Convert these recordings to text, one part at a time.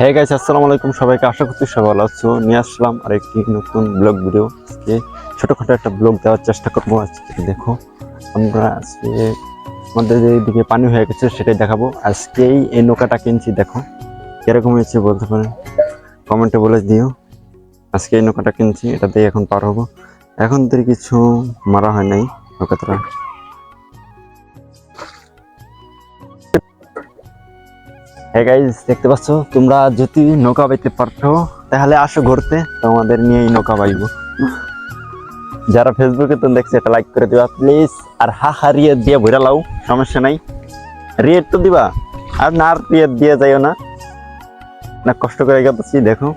হ্যাঁ গাইস আসসালামু আলাইকুম সবাইকে আশা করছি সবাই ভালো আছো। নিয়ে আসলাম আর একটি নতুন ব্লগ ভিডিও আজকে ছোটোখাটো একটা ব্লগ দেওয়ার চেষ্টা করব। আজকে দেখো, আমরা আজকে আমাদের দিকে পানি হয়ে গেছে, সেটাই দেখাবো। আজকেই এই নৌকাটা কিনছি, দেখো। কীরকম হয়েছে বলতে পারেন কমেন্টে বলে দিও। আজকে এই নৌকাটা কিনছি এটা দিয়ে এখন পার হব। এখন তো কিছু মারা হয় নাই নৌকাটা। হ্যাঁ গাইজ দেখতে পাচ্ছ? তোমরা যদি নৌকা বাইতে পারছ তাহলে আসো ঘুরতে। তোমাদের নিয়েই নৌকা বাইব। যারা ফেসবুকে তো দেখছে এটা লাইক করে দিবা প্লিজ আর হা হা রিয়েট দিয়ে ভরে লাও, সমস্যা নাই। রিয়েট তো দিবা, আর না রিয়েট দিয়ে যাইও না। না কষ্ট করে গেছি দেখো।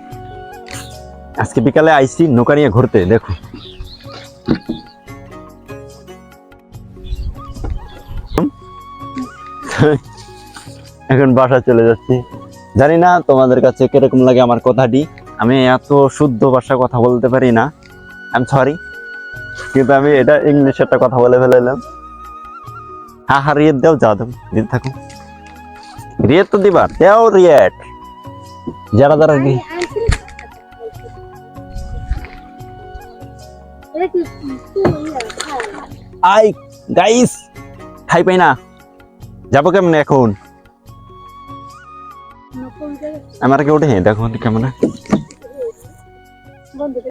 আজকে বিকালে আইসি নৌকা নিয়ে ঘুরতে, দেখো। এখন বাসা চলে যাচ্ছি। জানি না তোমাদের কাছে কীরকম লাগে আমার কথাটি। আমি এত শুদ্ধ ভাষা কথা বলতে পারি না। আই সরি কিন্তু আমি এটা ইংলিশ একটা কথা বলে ফেলাইলাম। হা হা রিয়েট দাও, যা দাও দিতে থাকো। রিয়েট তো দিবা, দেও রিয়েট যারা যারা রি- আই গাইস খাই পাই না। যাব কেমন এখন? আমার কেউ উঠে দেখো কেমন